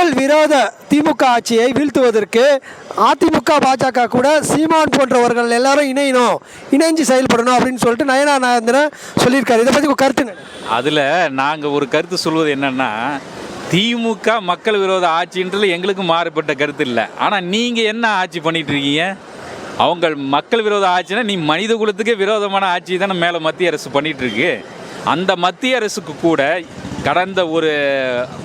மக்கள் விரோத திமுக ஆட்சியை வீழ்த்துவதற்கு அதிமுக பாஜக கூட சீமான் போன்றவர்கள் எல்லாரும் இணையணும் இணைஞ்சு செயல்படணும் அப்படின்னு சொல்லிட்டு நயனா நாகேந்திரன் சொல்லியிருக்காரு. இதை பற்றி கருத்து அதில் நாங்கள் ஒரு கருத்து சொல்வது என்னென்னா திமுக மக்கள் விரோத ஆட்சின்றது எங்களுக்கு மாறுபட்ட கருத்து இல்லை. ஆனால் நீங்கள் என்ன ஆட்சி பண்ணிட்டு இருக்கீங்க? அவங்க மக்கள் விரோத ஆட்சினா நீ மனித குலத்துக்கே விரோதமான ஆட்சி தானே மேலே மத்திய அரசு பண்ணிட்டு இருக்கு. அந்த மத்திய அரசுக்கு கூட கடந்த ஒரு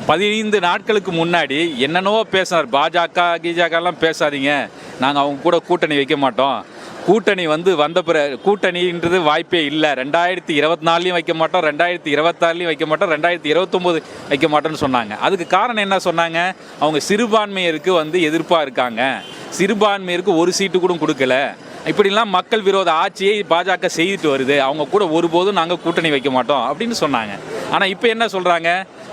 பதினைந்து நாட்களுக்கு முன்னாடி என்னென்னவோ பேசினார். பாஜக கீஜாக்கெல்லாம் பேசாதீங்க. நாங்கள் அவங்க கூட கூட்டணி வைக்க மாட்டோம். கூட்டணி வந்து வந்த பிற கூட்டணின்றது வாய்ப்பே இல்லை. ரெண்டாயிரத்தி இருபத்தி நாலுலையும் வைக்க மாட்டோம். ரெண்டாயிரத்தி இருபத்தாறுலையும் வைக்க மாட்டோம். ரெண்டாயிரத்தி இருபத்தொம்போது வைக்க மாட்டோம்னு சொன்னாங்க. அதுக்கு காரணம் என்ன சொன்னாங்க? அவங்க சிறுபான்மையருக்கு வந்து எதிர்ப்பாக இருக்காங்க. சிறுபான்மையருக்கு ஒரு சீட்டு கூட கொடுக்கல. இப்படிலாம் மக்கள் விரோத ஆட்சியை பாஜக செய்துட்டு வருது. அவங்க கூட ஒருபோதும் நாங்கள் கூட்டணி வைக்க மாட்டோம் அப்படின்னு சொன்னாங்க. ஆனால் இப்போ என்ன சொல்கிறாங்க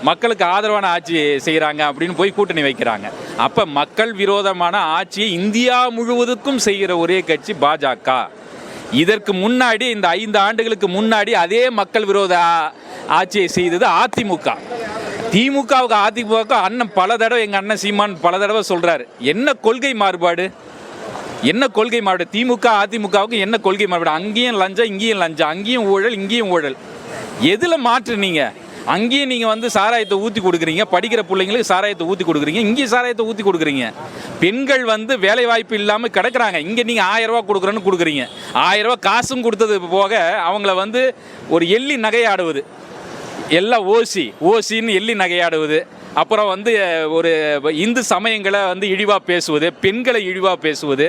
மக்களுக்கு ஆதரவான ஆட்சி செய்கிறாங்க அப்படின்னு போய் கூட்டணி வைக்கிறாங்க. அப்போ மக்கள் விரோதமான ஆட்சியை இந்தியா முழுவதுக்கும் செய்கிற ஒரே கட்சி பாஜக. இதற்கு முன்னாடி இந்த ஐந்து ஆண்டுகளுக்கு முன்னாடி அதே மக்கள் விரோத ஆட்சியை செய்தது அதிமுக. திமுகவுக்கு அதிமுக அண்ணன் பல தடவை எங்கள் அண்ணன் சீமான் பல தடவை சொல்கிறாரு என்ன கொள்கை மாறுபாடு? என்ன கொள்கை மாறுபாடு? திமுக அதிமுகவுக்கு என்ன கொள்கை மாறுபாடு? அங்கேயும் லஞ்சம் இங்கேயும் லஞ்சம் அங்கேயும் ஊழல் இங்கேயும் ஊழல். எதில் மாற்று நீங்கள் அங்கேயும் நீங்கள் வந்து சாராயத்தை ஊற்றி கொடுக்குறீங்க. படிக்கிற பிள்ளைங்களுக்கு சாராயத்தை ஊற்றி கொடுக்குறீங்க. இங்கேயும் சாராயத்தை ஊற்றி கொடுக்குறீங்க. பெண்கள் வந்து வேலை வாய்ப்பு இல்லாமல் கிடக்குறாங்க. இங்கே நீங்கள் ஆயிரம் கொடுக்குறேன்னு கொடுக்குறீங்க. ஆயிரம் காசும் கொடுத்தது போக அவங்கள வந்து ஒரு எள்ளி நகையாடுவது. எல்லாம் ஓசி ஓசின்னு எள்ளி நகையாடுவது. அப்புறம் வந்து ஒரு இந்து சமயங்களை வந்து இழிவாக பேசுவது பெண்களை இழிவாக பேசுவது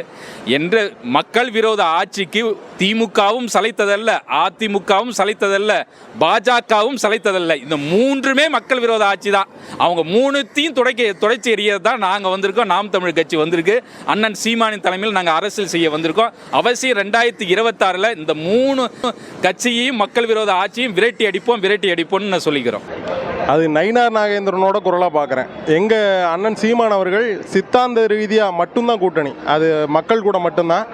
என்ற மக்கள் விரோத ஆட்சிக்கு திமுகவும் சளைத்ததல்ல அதிமுகவும் சளைத்ததல்ல பாஜகவும் சளைத்ததல்ல. இந்த மூன்றுமே மக்கள் விரோத ஆட்சி தான். அவங்க மூணுத்தையும் துடைக்க துடைச்சி எறியது தான் நாங்கள் வந்திருக்கோம். நாம் தமிழ் கட்சி வந்திருக்கு. அண்ணன் சீமானின் தலைமையில் நாங்கள் அரசியல் செய்ய வந்திருக்கோம். அவசியம் ரெண்டாயிரத்தி இருபத்தாறில் இந்த மூணு கட்சியையும் மக்கள் விரோத ஆட்சியும் விரட்டி அடிப்போம் விரட்டி அடிப்போம்னு நான் சொல்லிக்கிறோம். அது நயினார் நாகேந்திரனோட குரலாக பார்க்குறேன் எங்கள் அண்ணன் சீமான் அவர்கள் சித்தாந்த ரீதியாக மட்டும்தான் கூட்டணி. அது மக்கள் கூட மட்டும்தான்.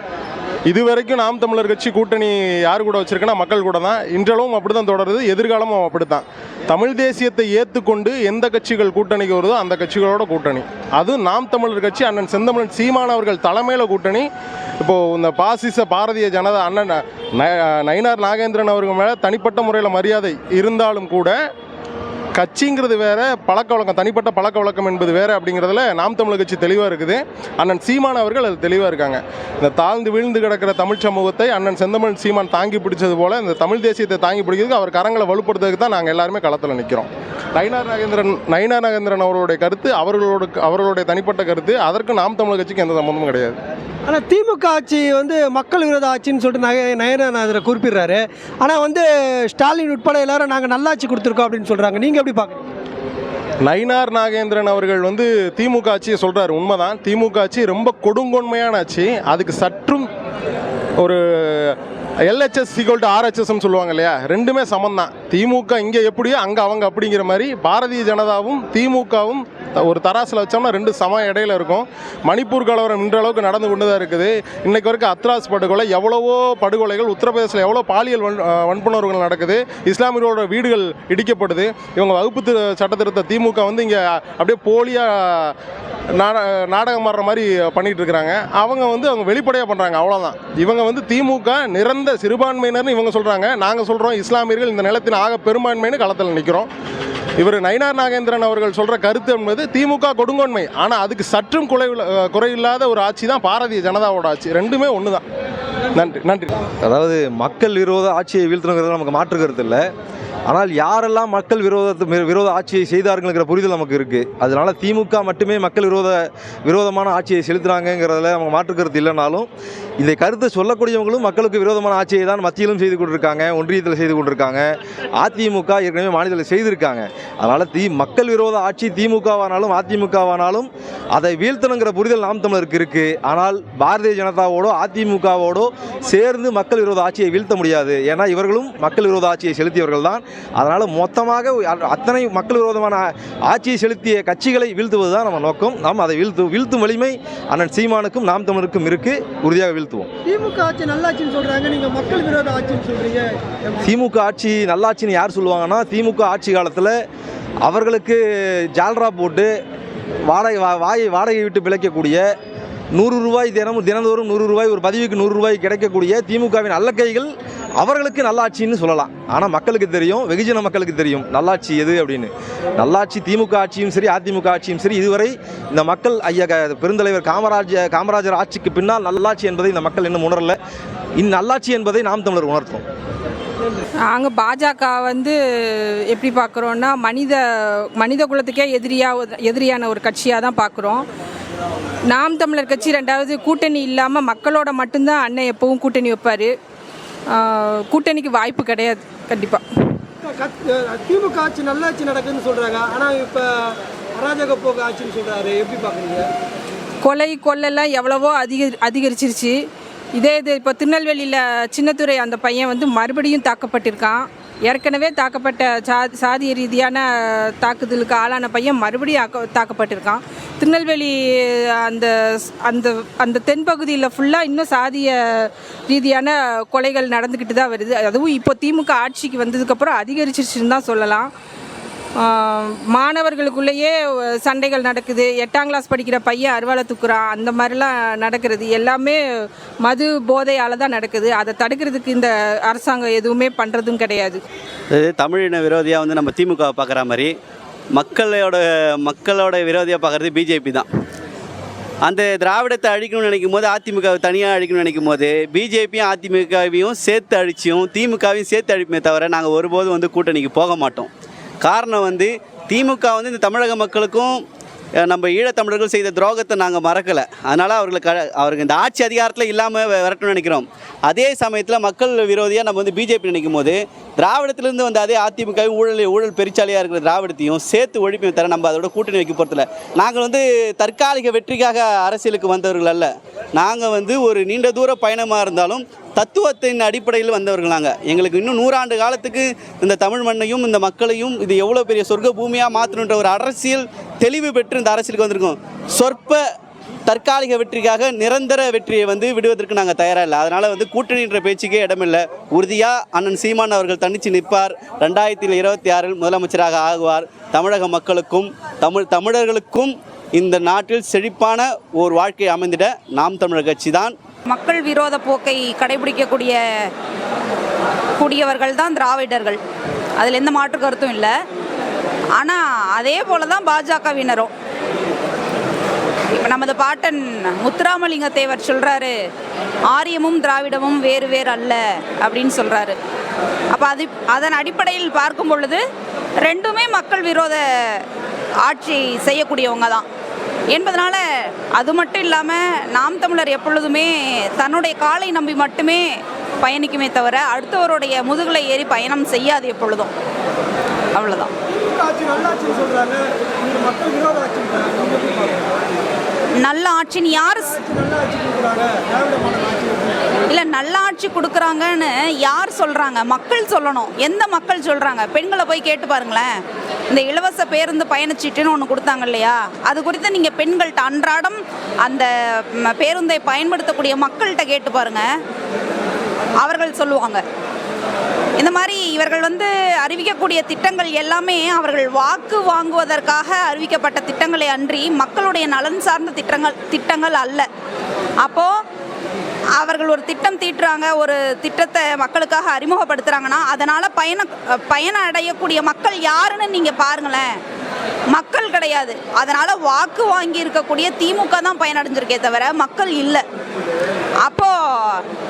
இது வரைக்கும் நாம் தமிழர் கட்சி கூட்டணி யார் கூட வச்சிருக்குன்னா மக்கள் கூட தான். இன்றளவும் அப்படி தான் தொடருது எதிர்காலமும் அப்படி தான் தமிழ் தேசியத்தை ஏற்றுக்கொண்டு எந்த கட்சிகள் கூட்டணிக்கு வருதோ அந்த கட்சிகளோட கூட்டணி. அதுவும் நாம் தமிழர் கட்சி அண்ணன் செந்தமிழன் சீமான் அவர்கள் தலைமையில் கூட்டணி. இப்போது இந்த பாசிச பாரதிய ஜனதா அண்ணன் ந- நயினார் நாகேந்திரன் அவர்கள் மேலே தனிப்பட்ட முறையில் மரியாதை இருந்தாலும் கூட கட்சிங்கிறது வேற பழக்க வழக்கம் தனிப்பட்ட பழக்க வழக்கம் என்பது வேற அப்படிங்கிறதுல நாம் தமிழர் கட்சி தெளிவாக இருக்குது. அண்ணன் சீமான் அவர்கள் அது தெளிவாக இருக்காங்க. இந்த தாழ்ந்து வீழ்ந்து கிடக்கிற தமிழ் சமூகத்தை அண்ணன் செந்தமிழ் சீமான் தாங்கி பிடிச்சது போல இந்த தமிழ் தேசியத்தை தாங்கி பிடிக்கிறதுக்கு அவர் கரங்களை வலுப்படுத்துறதுக்கு தான் நாங்கள் எல்லாருமே களத்தில் நிற்கிறோம் நயினார் நாகேந்திரன் நயினா நாகேந்திரன் அவர்களுடைய கருத்து அவர்களோட அவர்களுடைய தனிப்பட்ட கருத்து அதற்கு நாம் தமிழர் கட்சிக்கு எந்த சம்பந்தமும் கிடையாது. ஆனால் திமுக ஆட்சி வந்து மக்கள் விரோத ஆட்சின்னு சொல்லிட்டு நகை நயனா குறிப்பிடுறாரு. ஆனால் வந்து ஸ்டாலின் உட்பட எல்லாரும் நாங்கள் நல்லாட்சி கொடுத்துருக்கோம் அப்படின்னு சொல்கிறாங்க நீங்கள் எப்படி பார்க்குறீங்க? நயினார் நாகேந்திரன் அவர்கள் வந்து திமுக ஆட்சியை சொல்கிறார் உண்மைதான். திமுக ஆட்சி ரொம்ப கொடுங்கொன்மையான ஆட்சி. அதுக்கு சற்றும் ஒரு எல்ஹெச்எஸ் ஈக்குவல் டு ஆர்ஹெச்எஸ்ன்னு சொல்லுவாங்க இல்லையா? ரெண்டுமே சமம் தான் திமுக இங்கே எப்படியோ அங்கே அவங்க அப்படிங்கிற மாதிரி பாரதிய ஜனதாவும் திமுகவும் ஒரு தராசில் வச்சோம்னா ரெண்டு சம இடையில இருக்கும். மணிப்பூர் கலவரம் இன்ற அளவுக்கு நடந்து கொண்டு தான் இருக்குது. இன்னைக்கு வரைக்கும் அத்ராஸ் படுகொலை எவ்வளவோ படுகொலைகள் உத்தரப்பிரதேசத்தில் எவ்வளோ பாலியல் வன் வன்புணர்வுகள் நடக்குது. இஸ்லாமியர்களோட வீடுகள் இடிக்கப்படுது இவங்க வகுப்பு திரு சட்ட திருத்த திமுக வந்து இங்கே அப்படியே போலியாக நாடகம் மாறுற மாதிரி பண்ணிட்டு இருக்கிறாங்க. அவங்க வந்து அவங்க வெளிப்படையாக பண்ணுறாங்க அவ்வளோதான் இவங்க வந்து திமுக நிறந்த சிறுபான்மையினர்னு இவங்க சொல்கிறாங்க நாங்கள் சொல்கிறோம் இஸ்லாமியர்கள் இந்த நிலத்தின் ஆக பெரும்பான்மைன்னு களத்தில் நிற்கிறோம் இவர் நயினார் நாகேந்திரன் அவர்கள் சொல்கிற கருத்து என்பது திமுக கொடுங்கோன்மை. ஆனால் அதுக்கு சற்றும் குறை குறையில்லாத ஒரு ஆட்சி தான் பாரதிய ஜனதாவோட ஆட்சி. ரெண்டுமே ஒன்று தான் நன்றி நன்றி. அதாவது மக்கள் விரோத ஆட்சியை வீழ்த்தணுங்கிறது நமக்கு மாற்று கருத்து இல்லை. ஆனால் யாரெல்லாம் மக்கள் விரோத விரோத ஆட்சியை செய்தார்கள்ங்கிற புரிதல் நமக்கு இருக்குது அதனால திமுக மட்டுமே மக்கள் விரோத விரோதமான ஆட்சியை செலுத்துகிறாங்கிறதுல நம்ம மாற்றுக்கருத்து இல்லைனாலும் இந்த கருத்தை சொல்லக்கூடியவங்களும் மக்களுக்கு விரோதமான ஆட்சியை தான் மத்தியிலும் செய்து கொண்டிருக்காங்க ஒன்றியத்தில் செய்து கொண்டிருக்காங்க. அதிமுக ஏற்கனவே மாநிலத்தில் செய்திருக்காங்க. அதனால் தி மக்கள் விரோத ஆட்சி திமுகவானாலும் அதிமுகவானாலும் அதை வீழ்த்தணுங்கிற புரிதல் நாம் தமிழருக்கு இருக்குது ஆனால் பாரதிய ஜனதாவோடோ அதிமுகவோடோ சேர்ந்து மக்கள் விரோத ஆட்சியை வீழ்த்த முடியாது. ஏன்னா இவர்களும் மக்கள் விரோத ஆட்சியை செலுத்தியவர்கள் தான் அதனால் மொத்தமாக அத்தனை மக்கள் விரோதமான ஆட்சியை செலுத்திய கட்சிகளை வீழ்த்துவது தான் நம்ம நோக்கம். நாம் அதை வீழ்த்து வீழ்த்தும் வலிமை அண்ணன் சீமானுக்கும் நாம் தமிழருக்கும் இருக்குது உறுதியாக வீழ்த்துவோம். திமுக ஆட்சி நல்லாட்சின்னு சொல்கிறாங்க நீங்கள் மக்கள் விரோத ஆட்சின்னு சொல்கிறீங்க திமுக ஆட்சி நல்லாட்சின்னு யார் சொல்லுவாங்கன்னா திமுக ஆட்சி காலத்தில் அவர்களுக்கு ஜால்ரா போட்டு வாடகை வாயை வாடகை விட்டு பிழைக்கக்கூடிய நூறு ரூபாய் தினமும் தினந்தோறும் நூறு ரூபாய் ஒரு பதிவுக்கு நூறு ரூபாய் கிடைக்கக்கூடிய திமுகவின் அல்லக்கைகள் அவர்களுக்கு நல்லாட்சின்னு சொல்லலாம். ஆனால் மக்களுக்கு தெரியும் வெகுஜன மக்களுக்கு தெரியும் நல்லாட்சி எது அப்படின்னு. நல்லாட்சி திமுக ஆட்சியும் சரி அதிமுக ஆட்சியும் சரி இதுவரை இந்த மக்கள் ஐயா பெருந்தலைவர் காமராஜ காமராஜர் ஆட்சிக்கு பின்னால் நல்லாட்சி என்பதை இந்த மக்கள் இன்னும் உணரல. இந்நல்லாட்சி என்பதை நாம் தமிழர் உணர்த்தோம். நாங்கள் பாஜக வந்து எப்படி பார்க்குறோன்னா மனித மனித குலத்துக்கே எதிரியாக எதிரியான ஒரு கட்சியாக தான் பார்க்குறோம் நாம் தமிழர் கட்சி ரெண்டாவது கூட்டணி இல்லாமல் மக்களோட மட்டும்தான் அண்ணன் எப்பவும் கூட்டணி வைப்பார். கூட்டணிக்கு வாய்ப்பு கிடையாது கண்டிப்பாக திமுக ஆட்சி நல்லாட்சி நடக்குதுன்னு சொல்றாங்க. ஆனா இப்ப அராஜக போக்கு ஆட்சின்னு சொல்றாரு. எப்படி பாக்குறீங்க கொலை கொள்ளெல்லாம் எவ்வளவோ அதிக அதிகரிச்சிருச்சு. இதே இது இப்போ திருநெல்வேலியில் சின்னத்துறை அந்த பையன் வந்து மறுபடியும் தாக்கப்பட்டிருக்கான். ஏற்கனவே தாக்கப்பட்ட சா சாதிய ரீதியான தாக்குதலுக்கு ஆளான பையன் மறுபடியும் ஆக்க தாக்கப்பட்டிருக்கான். திருநெல்வேலி அந்த அந்த அந்த தென்பகுதியில் ஃபுல்லாக இன்னும் சாதிய ரீதியான கொலைகள் நடந்துக்கிட்டு தான் வருது. அதுவும் இப்போ திமுக ஆட்சிக்கு வந்ததுக்கப்புறம் அதிகரிச்சிருச்சுன்னு தான் சொல்லலாம். மாணவர்களுக்குள்ளேயே சண்டைகள் நடக்குது. எட்டாம் கிளாஸ் படிக்கிற பையன் அருவாளை துக்குறான். அந்த மாதிரிலாம் நடக்கிறது. எல்லாமே மது போதையால் தான் நடக்குது. அதை தடுக்கிறதுக்கு இந்த அரசாங்கம் எதுவுமே பண்ணுறதும் கிடையாது. தமிழின விரோதியாக வந்து நம்ம திமுக பார்க்குற மாதிரி மக்களோட மக்களோட விரோதியாக பார்க்குறது பிஜேபி தான். அந்த திராவிடத்தை அழிக்கணும்னு நினைக்கும் போது அதிமுகவை தனியாக அழிக்கணும்னு நினைக்கும் போது பிஜேபியும் அதிமுகவையும் சேர்த்து அழிச்சியும் திமுகவையும் சேர்த்து அழிப்புமே தவிர நாங்கள் ஒருபோதும் வந்து கூட்டணிக்கு போக மாட்டோம். காரணம் வந்து திமுக வந்து இந்த தமிழக மக்களுக்கும் நம்ம ஈழத்தமிழர்கள் செய்த துரோகத்தை நாங்கள் மறக்கலை. அதனால் அவர்களுக்கு அவருக்கு இந்த ஆட்சி அதிகாரத்தில் இல்லாமல் விரட்டணும்னு நினைக்கிறோம். அதே சமயத்தில் மக்கள் விரோதியாக நம்ம வந்து பிஜேபி நினைக்கும் போது திராவிடத்திலிருந்து வந்த அதே அதிமுகவும் ஊழல் ஊழல் பெருச்சாலியாக இருக்கிற திராவிடத்தையும் சேர்த்து ஒழிப்பையும் தர நம்ம அதோட கூட்டணி வைக்க போகிறதில்ல நாங்கள் வந்து தற்காலிக வெற்றிக்காக அரசியலுக்கு வந்தவர்கள் அல்ல. நாங்கள் வந்து ஒரு நீண்ட தூர பயணமாக இருந்தாலும் தத்துவத்தின் அடிப்படையில் வந்தவர்கள் நாங்கள் எங்களுக்கு இன்னும் நூறாண்டு காலத்துக்கு இந்த தமிழ் மண்ணையும் இந்த மக்களையும் இது எவ்வளோ பெரிய சொர்க்க பூமியாக மாற்றணுன்ற ஒரு அரசியல் தெளிவு பெற்று இந்த அரசியலுக்கு வந்திருக்கோம். சொற்ப தற்காலிக வெற்றிக்காக நிரந்தர வெற்றியை வந்து விடுவதற்கு நாங்கள் தயாராக இல்லை. அதனால் வந்து கூட்டணின்ற பேச்சுக்கே இடமில்லை. உறுதியாக அண்ணன் சீமான் அவர்கள் தனிச்சு நிற்பார். ரெண்டாயிரத்தி இருபத்தி ஆறில் முதலமைச்சராக ஆகுவார். தமிழக மக்களுக்கும் தமிழ் தமிழர்களுக்கும் இந்த நாட்டில் செழிப்பான ஒரு வாழ்க்கை அமைந்திட நாம் தமிழர் கட்சி தான். மக்கள் விரோத போக்கை கடைபிடிக்கக்கூடிய கூடியவர்கள் தான் திராவிடர்கள். அதில் எந்த மாற்று கருத்தும் இல்லை. ஆனால் அதே போல தான் பாஜகவினரும். இப்போ நமது பாட்டன் முத்துராமலிங்க தேவர் சொல்கிறாரு ஆரியமும் திராவிடமும் வேறு வேறு அல்ல அப்படின்னு சொல்கிறாரு அப்போ அது அதன் அடிப்படையில் பார்க்கும் பொழுது ரெண்டுமே மக்கள் விரோத ஆட்சி செய்யக்கூடியவங்க தான் என்பதனால் அது மட்டும் இல்லாமல் நாம் தமிழர் எப்பொழுதுமே தன்னுடைய காலை நம்பி மட்டுமே பயணிக்குமே தவிர அடுத்தவருடைய முதுகலை ஏறி பயணம் செய்யாது எப்பொழுதும். அவ்வளோதான் ஆட்சி நல்லாட்சின்னு சொல்றாங்க. இந்த மக்கள் விரோத பாக்குறீங்க? நல்ல ஆட்சின்னு யார் ஆட்சி ஆட்சி ஆட்சி இல்லை நல்ல ஆட்சி கொடுக்குறாங்கன்னு யார் சொல்கிறாங்க மக்கள் சொல்லணும். எந்த மக்கள் சொல்கிறாங்க பெண்களை போய் கேட்டு பாருங்களேன். இந்த இலவச பேருந்து பயணச்சீட்டுன்னு ஒன்று கொடுத்தாங்க இல்லையா? அது குறித்து நீங்கள் பெண்கள்கிட்ட அன்றாடம் அந்த பேருந்தை பயன்படுத்தக்கூடிய மக்கள்கிட்ட கேட்டு பாருங்க. அவர்கள் சொல்லுவாங்க. இந்த மாதிரி இவர்கள் வந்து அறிவிக்கக்கூடிய திட்டங்கள் எல்லாமே அவர்கள் வாக்கு வாங்குவதற்காக அறிவிக்கப்பட்ட திட்டங்களை அன்றி மக்களுடைய நலன் சார்ந்த திட்டங்கள் திட்டங்கள் அல்ல. அப்போது அவர்கள் ஒரு திட்டம் தீட்டுறாங்க ஒரு திட்டத்தை மக்களுக்காக அறிமுகப்படுத்துகிறாங்கன்னா அதனால் பயண பயணம் அடையக்கூடிய மக்கள் யாருன்னு நீங்கள் பாருங்களேன். மக்கள் கிடையாது. அதனால் வாக்கு வாங்கி இருக்கக்கூடிய திமுக தான் பயனடைஞ்சிருக்கே தவிர மக்கள் இல்லை.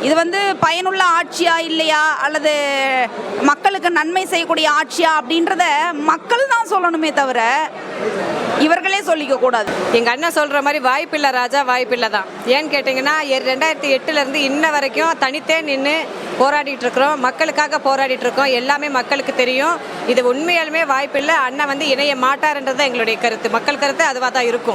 இது வந்து பயனுள்ள ஆட்சியா இல்லையா? அல்லது மக்களுக்கு நன்மை செய்யக்கூடிய ஆட்சியா? அப்படின்றத மக்கள் தான் சொல்லணுமே தவிர இவர்களே சொல்லிக்க கூடாது. எங்கள் அண்ணன் சொல்கிற மாதிரி வாய்ப்பில்லை ராஜா வாய்ப்பில்லை தான். ஏன்னு கேட்டீங்கன்னா ரெண்டாயிரத்தி ரெண்டாயிரத்தி எட்டுலேருந்து இன்ன வரைக்கும் தனித்தே நின்று போராடிட்டு இருக்கிறோம். மக்களுக்காக போராடிட்டு இருக்கோம். எல்லாமே மக்களுக்கு தெரியும். இது உண்மையாலுமே வாய்ப்பில்லை. அண்ணன் வந்து இணைய மாட்டார்ன்றது தான் எங்களுடைய கருத்து. மக்கள் கருத்து அதுவாக தான் இருக்கும்.